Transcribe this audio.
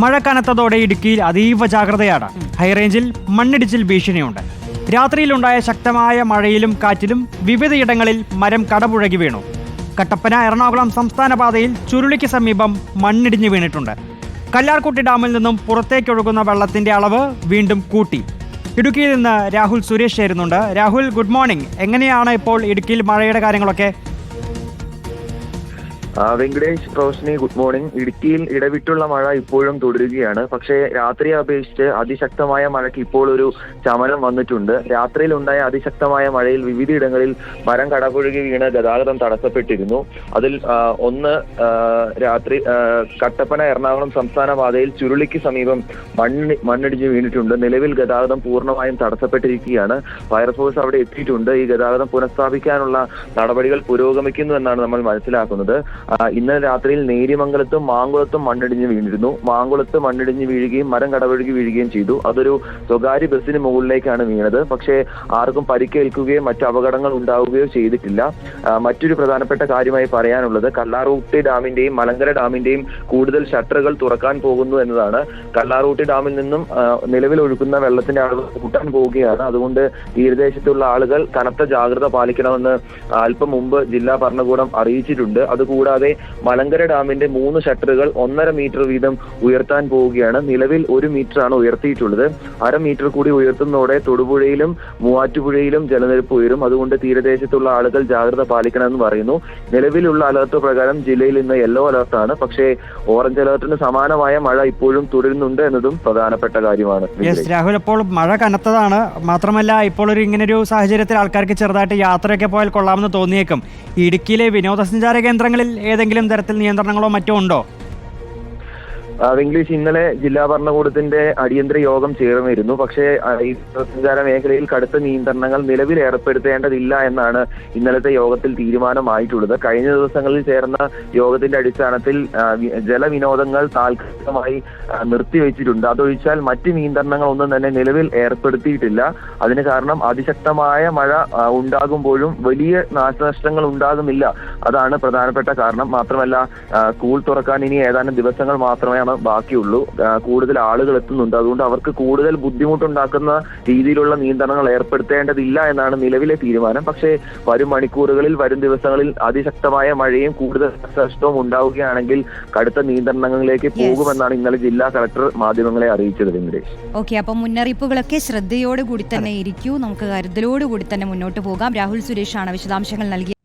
മഴ കനത്തതോടെ ഇടുക്കിയിൽ അതീവ ജാഗ്രതയാണ്. ഹൈറേഞ്ചിൽ മണ്ണിടിച്ചിൽ ഭീഷണിയുണ്ട്. രാത്രിയിലുണ്ടായ ശക്തമായ മഴയിലും കാറ്റിലും വിവിധയിടങ്ങളിൽ മരം കടപുഴകി വീണു. കട്ടപ്പന എറണാകുളം സംസ്ഥാന പാതയിൽ ചുരുളിക്ക് സമീപം മണ്ണിടിഞ്ഞു വീണിട്ടുണ്ട്. കല്ലാർകുട്ടി ഡാമിൽ നിന്നും പുറത്തേക്കൊഴുകുന്ന വെള്ളത്തിന്റെ അളവ് വീണ്ടും കൂട്ടി. ഇടുക്കിയിൽ നിന്ന് രാഹുൽ സുരേഷ് ചേരുന്നുണ്ട്. Rahul good morning. എങ്ങനെയാണ് ഇപ്പോൾ ഇടുക്കിയിൽ മഴയുടെ കാര്യങ്ങളൊക്കെ? Venkatesh Roshni good morning. ഇടുക്കിയിൽ ഇടവിട്ടുള്ള മഴ ഇപ്പോഴും തുടരുകയാണ്. പക്ഷേ രാത്രിയെ അപേക്ഷിച്ച് അതിശക്തമായ മഴയ്ക്ക് ഇപ്പോൾ ഒരു ശമനം വന്നിട്ടുണ്ട്. രാത്രിയിൽ ഉണ്ടായ അതിശക്തമായ മഴയിൽ വിവിധയിടങ്ങളിൽ മരം കടപുഴകി വീണ് ഗതാഗതം തടസ്സപ്പെട്ടിരുന്നു. അതിൽ ഒന്ന് രാത്രി കട്ടപ്പന എറണാകുളം സംസ്ഥാന പാതയിൽ ചുരുളിക്ക് സമീപം മണ്ണ് മണ്ണിടിഞ്ഞ് വീണിട്ടുണ്ട്. നിലവിൽ ഗതാഗതം പൂർണമായും തടസ്സപ്പെട്ടിരിക്കുകയാണ്. ഫയർഫോഴ്സ് അവിടെ എത്തിയിട്ടുണ്ട്. ഈ ഗതാഗതം പുനഃസ്ഥാപിക്കാനുള്ള നടപടികൾ പുരോഗമിക്കുന്നു എന്നാണ് നമ്മൾ മനസ്സിലാക്കുന്നത്. ഇന്നലെ രാത്രിയിൽ നേര്യമംഗലത്തും മാങ്കുളത്തും മണ്ണിടിഞ്ഞ് വീണിരുന്നു. മാങ്കുളത്ത് മണ്ണിടിഞ്ഞ് വീഴുകയും മരം കടപഴുകി വീഴുകയും ചെയ്തു. അതൊരു സ്വകാര്യ ബസ്സിന് മുകളിലേക്കാണ് വീണത്. പക്ഷേ ആർക്കും പരിക്കേൽക്കുകയോ മറ്റ് അപകടങ്ങൾ ഉണ്ടാവുകയോ ചെയ്തിട്ടില്ല. മറ്റൊരു പ്രധാനപ്പെട്ട കാര്യമായി പറയാനുള്ളത് കല്ലാറൂട്ടി ഡാമിന്റെയും മലങ്കര ഡാമിന്റെയും കൂടുതൽ ഷട്ടറുകൾ തുറക്കാൻ പോകുന്നു എന്നതാണ്. കല്ലാറൂട്ടി ഡാമിൽ നിന്നും നിലവിൽ ഒഴുക്കുന്ന വെള്ളത്തിന്റെ അളവ് കൂട്ടാൻ പോവുകയാണ്. അതുകൊണ്ട് തീരദേശത്തുള്ള ആളുകൾ കനത്ത ജാഗ്രത പാലിക്കണമെന്ന് അല്പം മുമ്പ് ജില്ലാ ഭരണകൂടം അറിയിച്ചിട്ടുണ്ട്. അതുകൂടാതെ മലങ്കര ഡാമിന്റെ മൂന്ന് ഷട്ടറുകൾ ഒന്നര മീറ്റർ വീതം ഉയർത്താൻ പോവുകയാണ്. നിലവിൽ ഒരു മീറ്റർ ആണ് ഉയർത്തിയിട്ടുള്ളത്. അര മീറ്റർ കൂടി ഉയർത്തുന്നതോടെ തൊടുപുഴയിലും മൂവാറ്റുപുഴയിലും ജലനിരപ്പ് ഉയരും. അതുകൊണ്ട് തീരദേശത്തുള്ള ആളുകൾ ജാഗ്രത പാലിക്കണമെന്ന് പറയുന്നു. നിലവിലുള്ള അലർട്ട് പ്രകാരം ജില്ലയിൽ ഇന്ന് യെല്ലോ അലർട്ടാണ് പക്ഷേ ഓറഞ്ച് അലർട്ടിന് സമാനമായ മഴ ഇപ്പോഴും തുടരുന്നുണ്ട് എന്നതും പ്രധാനപ്പെട്ട കാര്യമാണ്. രാഹുൽ അപ്പോൾ മഴ കനത്തതാണ്. മാത്രമല്ല ഇപ്പോൾ ഒരു ഇങ്ങനൊരു സാഹചര്യത്തിൽ ആൾക്കാർക്ക് ചെറുതായിട്ട് യാത്രയൊക്കെ പോയാൽ കൊള്ളാമെന്ന് തോന്നിയേക്കും. ഇടുക്കിയിലെ വിനോദസഞ്ചാര കേന്ദ്രങ്ങളിൽ ഏതെങ്കിലും തരത്തിൽ നിയന്ത്രണങ്ങളോ മറ്റോ ഉണ്ടോ? ഇംഗ്ലീഷ് ഇന്നലെ ജില്ലാ ഭരണകൂടത്തിന്റെ അടിയന്തര യോഗം ചേർന്നിരുന്നു. പക്ഷേ ഈ സഞ്ചാര മേഖലയിൽ കടുത്ത നിയന്ത്രണങ്ങൾ നിലവിൽ ഏർപ്പെടുത്തേണ്ടതില്ല എന്നാണ് ഇന്നലത്തെ യോഗത്തിൽ തീരുമാനമായിട്ടുള്ളത്. കഴിഞ്ഞ ദിവസങ്ങളിൽ ചേർന്ന യോഗത്തിന്റെ അടിസ്ഥാനത്തിൽ ജലവിനോദങ്ങൾ താൽക്കാലികമായി നിർത്തിവെച്ചിട്ടുണ്ട്. അതൊഴിച്ചാൽ മറ്റ് നിയന്ത്രണങ്ങൾ ഒന്നും തന്നെ നിലവിൽ ഏർപ്പെടുത്തിയിട്ടില്ല. അതിന് കാരണം അതിശക്തമായ മഴ ഉണ്ടാകുമ്പോഴും വലിയ നാശനഷ്ടങ്ങൾ ഉണ്ടാകുന്നില്ല. അതാണ് പ്രധാനപ്പെട്ട കാരണം. മാത്രമല്ല സ്കൂൾ തുറക്കാൻ ഇനി ഏതാനും ദിവസങ്ങൾ മാത്രമേ ബാക്കിയുള്ളൂ. കൂടുതൽ ആളുകൾ എത്തുന്നുണ്ട്. അതുകൊണ്ട് അവർക്ക് കൂടുതൽ ബുദ്ധിമുട്ടുണ്ടാക്കുന്ന രീതിയിലുള്ള നിയന്ത്രണങ്ങൾ ഏർപ്പെടുത്തേണ്ടതില്ല എന്നാണ് നിലവിലെ തീരുമാനം. പക്ഷേ വരും മണിക്കൂറുകളിൽ വരും ദിവസങ്ങളിൽ അതിശക്തമായ മഴയും കൂടുതൽ നഷ്ടവും ഉണ്ടാവുകയാണെങ്കിൽ കടുത്ത നിയന്ത്രണങ്ങളിലേക്ക് പോകുമെന്നാണ് ഇന്നലെ ജില്ലാ കളക്ടർ മാധ്യമങ്ങളെ അറിയിച്ചത് വെങ്കടേഷ് ഓക്കെ അപ്പൊ മുന്നറിയിപ്പുകളൊക്കെ ശ്രദ്ധയോടുകൂടി തന്നെ ഇരിക്കൂ. നമുക്ക് കരുതലോടുകൂടി തന്നെ മുന്നോട്ട് പോകാം. രാഹുൽ സുരേഷാണ് വിശദാംശങ്ങൾ നൽകി